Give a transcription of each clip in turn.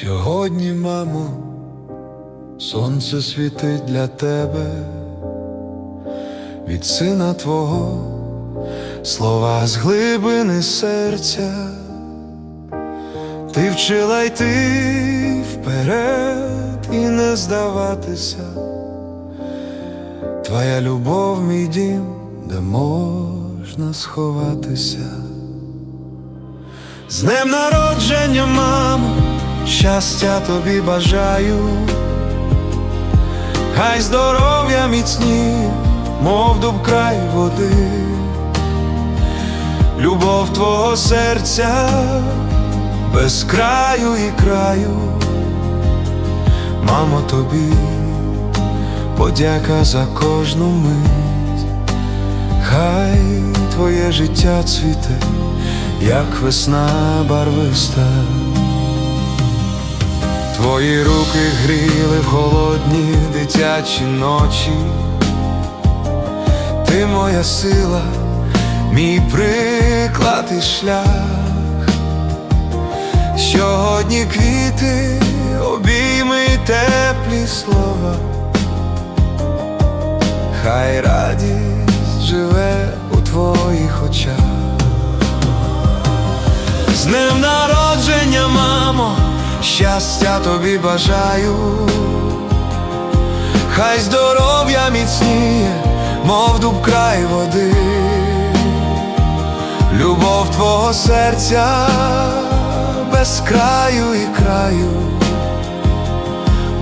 Сьогодні, мамо, сонце світить для тебе, від сина твого слова з глибини серця, ти вчила йти вперед і не здаватися, твоя любов, мій дім, де можна сховатися, з днем народження, мамо щастя тобі бажаю, хай здоров'я міцні, мов дуб край води, любов твого серця без краю і краю, мамо, тобі подяка за кожну мить, хай твоє життя цвіте як весна барвиста. Твої руки гріли в холодні дитячі ночі, ти моя сила, мій приклад і шлях. Сьогодні квіти, обійми теплі слова, хай радість живе у твоїх очах. З днем народження, щастя тобі бажаю, хай здоров'я міцніє, мов дуб край води, любов твого серця без краю і краю,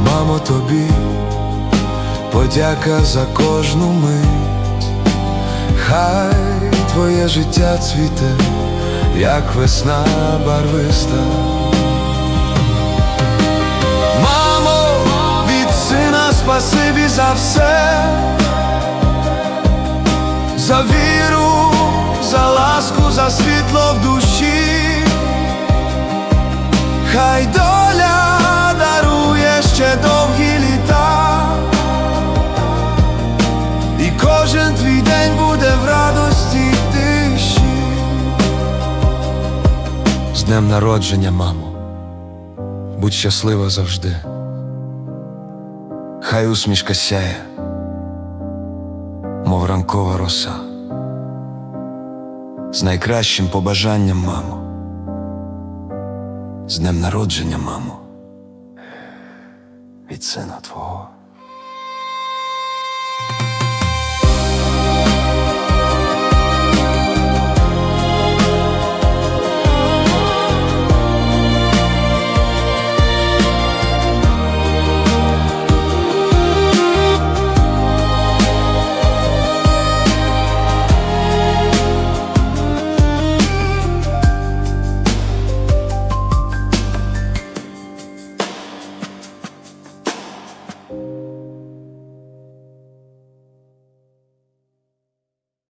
мамо, тобі подяка за кожну мить, хай твоє життя цвіте як весна барвиста. Спасибі за все, за віру, за ласку, за світло в душі, хай доля дарує ще довгі літа, і кожен твій день буде в радості тиші. З днем народження, мамо, будь щаслива завжди. Хай усмішка сяє, мов ранкова роса. З найкращим побажанням, мамо. З днем народження, мамо. Від сина твого.